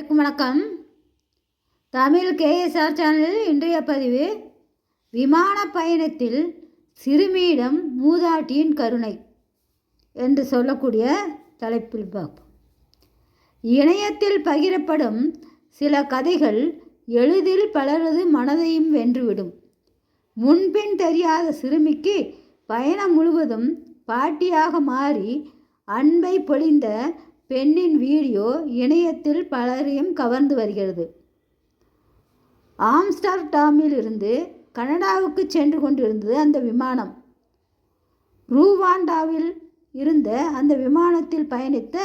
அனைவருக்கும் வணக்கம். தமிழ் கேஎஸ்ஆர் சேனலில் இன்றைய பதிவு விமான பயணத்தில் சிறுமியிடம் மூதாட்டியின் கருணை என்று சொல்லக்கூடிய தலைப்பில் பார்ப்போம். இணையத்தில் பகிரப்படும் சில கதைகள் எளிதில் பலரது மனதையும் வென்றுவிடும். முன்பின் தெரியாத சிறுமிக்கு பயணம் முழுவதும் பாட்டியாக மாறி அன்பை பொழிந்த பெண்ணின் வீடியோ இணையத்தில் பலரையும் கவர்ந்து வருகிறது. ஆம்ஸ்டர்டாமில் இருந்து கனடாவுக்கு சென்று கொண்டிருந்தது அந்த விமானம். ரூவாண்டாவில் இருந்த அந்த விமானத்தில் பயணித்த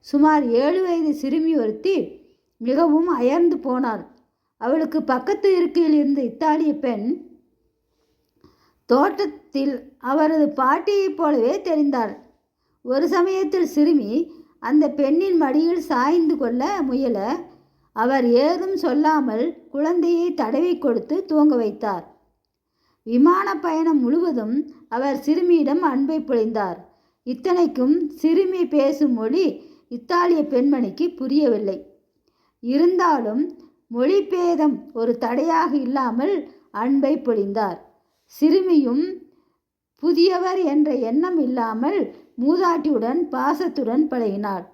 சுமார் ஏழு வயது சிறுமி ஒருத்தி மிகவும் அயர்ந்து போனாள். அவளுக்கு பக்கத்து இருக்கையில் இருந்த இத்தாலிய பெண் தோட்டத்தில் அவரது பாட்டியைப் போலவே தெரிந்தாள். ஒரு சமயத்தில் சிறுமி அந்த பெண்ணின் மடியில் சாய்ந்து கொள்ள முயல அவர் ஏதும் சொல்லாமல் குழந்தையை தடவி கொடுத்து தூங்க வைத்தார். விமான பயணம் முழுவதும் அவர் சிறுமியிடம் அன்பை பொழிந்தார் இத்தனைக்கும் சிறுமி பேசும் மொழி இத்தாலிய பெண்மணிக்கு புரியவில்லை. இருந்தாலும் மொழிபேதம் ஒரு தடையாக இல்லாமல் அன்பை பொழிந்தார் சிறுமியும் புதியவர் என்ற எண்ணம் இல்லாமல் மூதாட்டியுடன் பாசத்துடன் பழகினார்.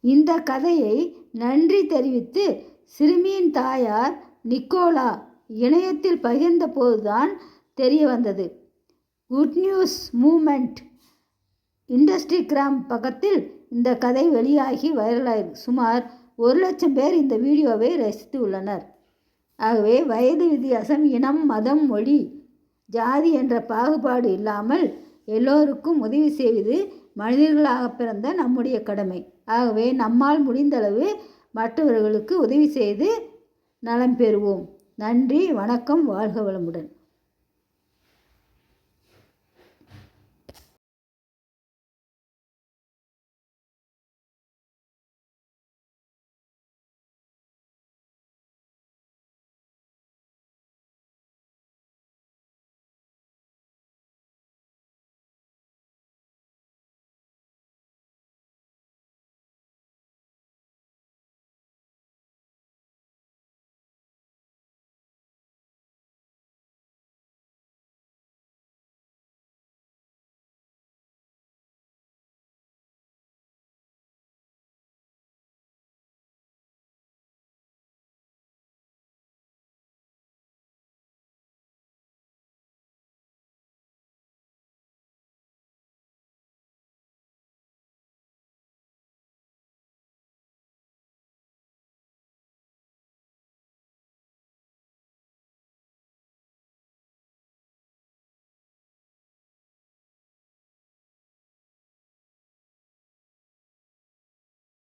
இந்த கதையை நன்றி தெரிவித்து சிறுமியின் தாயார் நிக்கோலா இணையத்தில் பகிர்ந்த போதுதான் தெரிய வந்தது குட் நியூஸ் மூமெண்ட் இண்டஸ்ட்ரிகிராம் பக்கத்தில் இந்த கதை வெளியாகி வைரலாயிருக்கு சுமார் ஒரு லட்சம் பேர் இந்த வீடியோவை ரசித்து உள்ளனர். ஆகவே வயது வித்தியாசம் இனம் மதம் மொழி ஜாதி என்ற பாகுபாடு இல்லாமல் எல்லோருக்கும் உதவி செய்வது மனிதர்களாக பிறந்த நம்முடைய கடமை. ஆகவே நம்மால் முடிந்தளவு மற்றவர்களுக்கு உதவி செய்து நலம் பெறுவோம். நன்றி வணக்கம் வாழ்க வளமுடன்.